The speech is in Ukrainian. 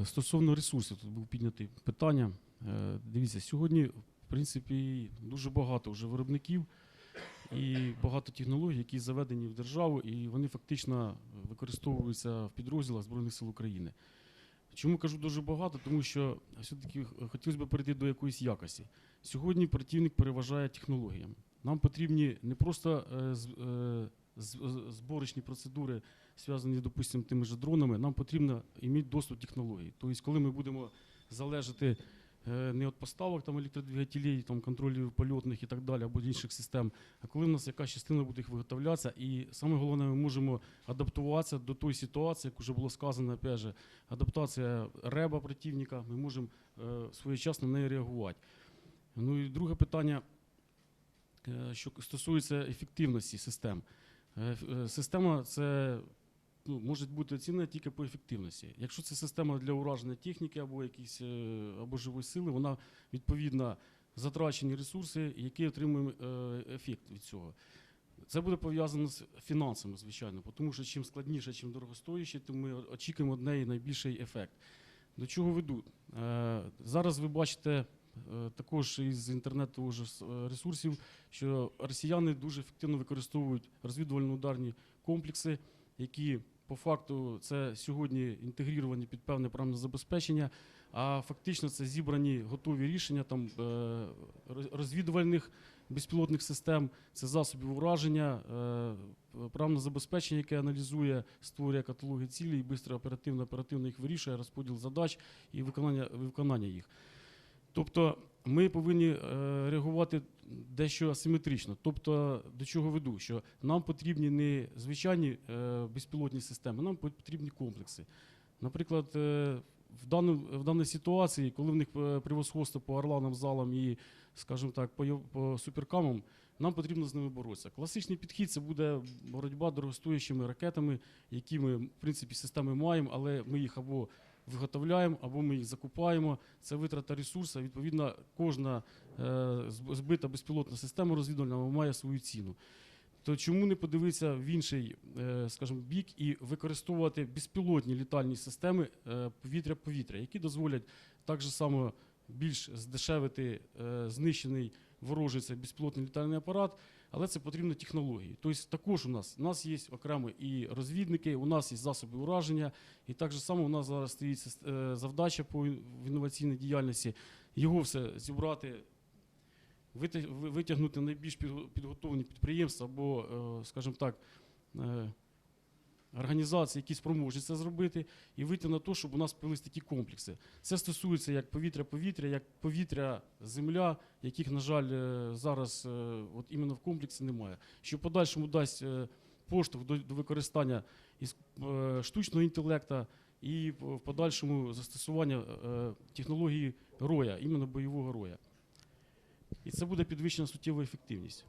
Е, Стосовно ресурсів, тут був піднятий питання. Е, Дивіться, сьогодні, в принципі, дуже багато вже виробників і багато технологій, які заведені в державу, і вони фактично використовуються в підрозділах Збройних сил України. Чому кажу дуже багато? Тому що все-таки хотілося б перейти до якоїсь якості. Сьогодні противник переважає технологіями. Нам потрібні не просто зборочні процедури, зв'язані, допустимо, тими ж дронами, нам потрібно мати доступ до технологій. Тобто, коли ми будемо залежати е, не від поставок там, електродвигателей, там, контролів польотних і так далі, або інших систем, а коли в нас якась частина буде їх виготовлятися, і саме головне, ми можемо адаптуватися до тої ситуації, як вже було сказано, опять же, адаптація реба противника, ми можемо е, своєчасно на неї реагувати. Ну і друге питання, е, що стосується ефективності систем. Е, е, Система це ну, може бути оцінена тільки по ефективності. Якщо це система для ураження техніки або якісь е, або живої сили, вона відповідно затрачені ресурси, які отримуємо ефект від цього. Це буде пов'язано з фінансами, звичайно, тому що чим складніше, чим дорогостояще, тим ми очікуємо від неї найбільший ефект. До чого веду? Зараз ви бачите також із інтернету вже е, ресурсів, що росіяни дуже ефективно використовують розвідувально-ударні комплекси, які по факту це сьогодні інтегровані під певне програмне забезпечення, а фактично це зібрані готові рішення там е, розвідувальних безпілотних систем, це засобів ураження, е, програмне забезпечення, яке аналізує, створює каталоги цілей і швидко оперативно оперативно їх вирішує, розподіл задач і виконання, виконання їх. Тобто ми повинні е, реагувати дещо асиметрично. Тобто, до чого веду? Що нам потрібні не звичайні е, безпілотні системи, нам потрібні комплекси. Наприклад, е, в, даному, в даній ситуації, коли в них превосходство по орланам, залам і, скажімо так, по, по суперкамам, нам потрібно з ними боротися. Класичний підхід це буде боротьба дорогостоящими ракетами, які ми, в принципі, системи маємо, але ми їх або виготовляємо, або ми їх закупаємо. Це витрата ресурсу. Відповідно, кожна е, збита безпілотна система розвідувальна має свою ціну. То чому не подивитися в інший, е, скажімо, бік і використовувати безпілотні літальні системи е, повітря-повітря, які дозволять так же само більш здешевити знищений ворожий цей безпілотний літальний апарат, але це потрібно технології. Тобто також у нас у нас є окремо і розвідники, у нас є засоби ураження, і так само у нас зараз стоїть е, завдача по інноваційній діяльності його все зібрати, витягнути найбільш підго- підготовлені підприємства або, е, скажімо так, е, організації, які спроможні це зробити, і вийти на те, щоб у нас появились такі комплекси. Це стосується як повітря-повітря, як повітря-земля, яких, на жаль, е, зараз е, от іменно в комплексі немає. Що подальшому дасть е, поштовх до, до використання штучного інтелекту і в подальшому застосування технології роя, іменно бойового роя. І це буде підвищена суттєва ефективність.